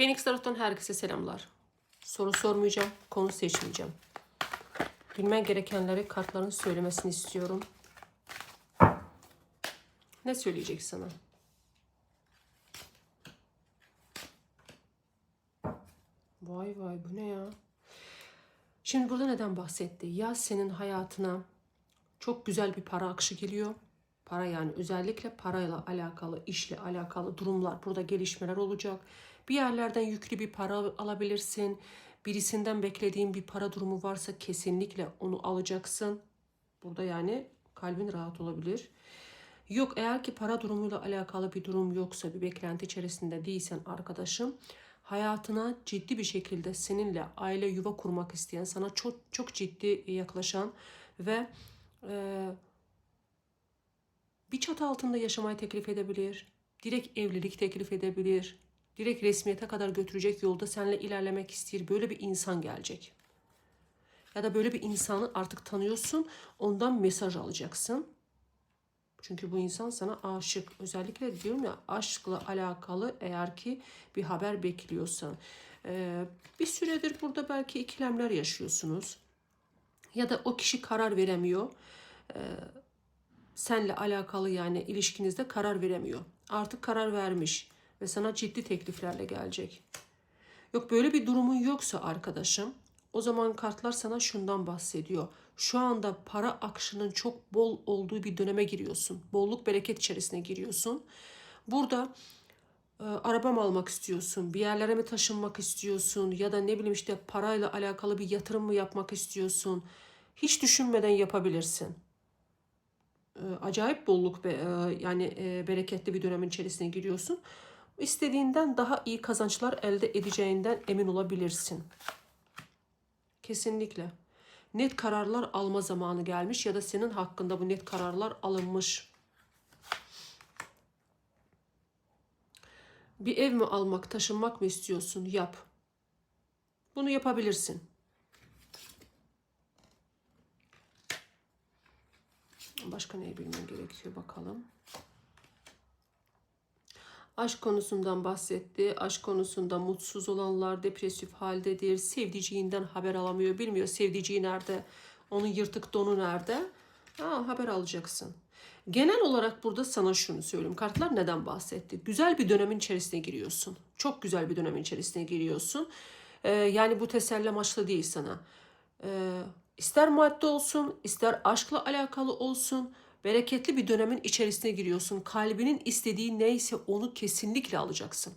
Phoenix taraftan herkese selamlar. Soru sormayacağım, konu seçmeyeceğim. Bilmen gerekenleri kartların söylemesini istiyorum. Ne söyleyecek sana? Vay vay bu ne ya? Şimdi burada neden bahsetti? Ya senin hayatına çok güzel bir para akışı geliyor. Para yani özellikle parayla alakalı, işle alakalı durumlar, burada gelişmeler olacak. Bir yerlerden yüklü bir para alabilirsin. Birisinden beklediğin bir para durumu varsa kesinlikle onu alacaksın. Burada yani kalbin rahat olabilir. Yok eğer ki para durumuyla alakalı bir durum yoksa, bir beklenti içerisinde değilsen arkadaşım, hayatına ciddi bir şekilde seninle aile yuva kurmak isteyen, sana çok çok ciddi yaklaşan ve e, bir çatı altında yaşamayı teklif edebilir. Direkt evlilik teklif edebilir. Direkt resmiyete kadar götürecek yolda seninle ilerlemek istiyor. Böyle bir insan gelecek. Ya da böyle bir insanı artık tanıyorsun. Ondan mesaj alacaksın. Çünkü bu insan sana aşık. Özellikle diyorum ya aşkla alakalı eğer ki bir haber bekliyorsan. Ee, bir süredir burada belki ikilemler yaşıyorsunuz. Ya da o kişi karar veremiyor. Ee, senle alakalı yani ilişkinizde karar veremiyor. Artık karar vermiş ve sana ciddi tekliflerle gelecek. Yok böyle bir durumun yoksa arkadaşım o zaman kartlar sana şundan bahsediyor. Şu anda para akışının çok bol olduğu bir döneme giriyorsun. Bolluk bereket içerisine giriyorsun. Burada e, araba almak istiyorsun? Bir yerlere mi taşınmak istiyorsun? Ya da ne bileyim işte parayla alakalı bir yatırım mı yapmak istiyorsun? Hiç düşünmeden yapabilirsin. E, acayip bolluk be, e, yani e, bereketli bir dönemin içerisine giriyorsun. İstediğinden daha iyi kazançlar elde edeceğinden emin olabilirsin. Kesinlikle. Net kararlar alma zamanı gelmiş ya da senin hakkında bu net kararlar alınmış. Bir ev mi almak, taşınmak mı istiyorsun? Yap. Bunu yapabilirsin. Başka neyi bilmen gerekiyor bakalım. Aşk konusundan bahsetti. Aşk konusunda mutsuz olanlar depresif haldedir. Sevdiceğinden haber alamıyor. Bilmiyor sevdiceği nerede. Onun yırtık donu nerede. Ha, haber alacaksın. Genel olarak burada sana şunu söyleyeyim. Kartlar neden bahsetti? Güzel bir dönemin içerisine giriyorsun. Çok güzel bir dönemin içerisine giriyorsun. Ee, yani bu teselli amaçlı değil sana. Ee, ister madde olsun, ister aşkla alakalı olsun bereketli bir dönemin içerisine giriyorsun. Kalbinin istediği neyse onu kesinlikle alacaksın.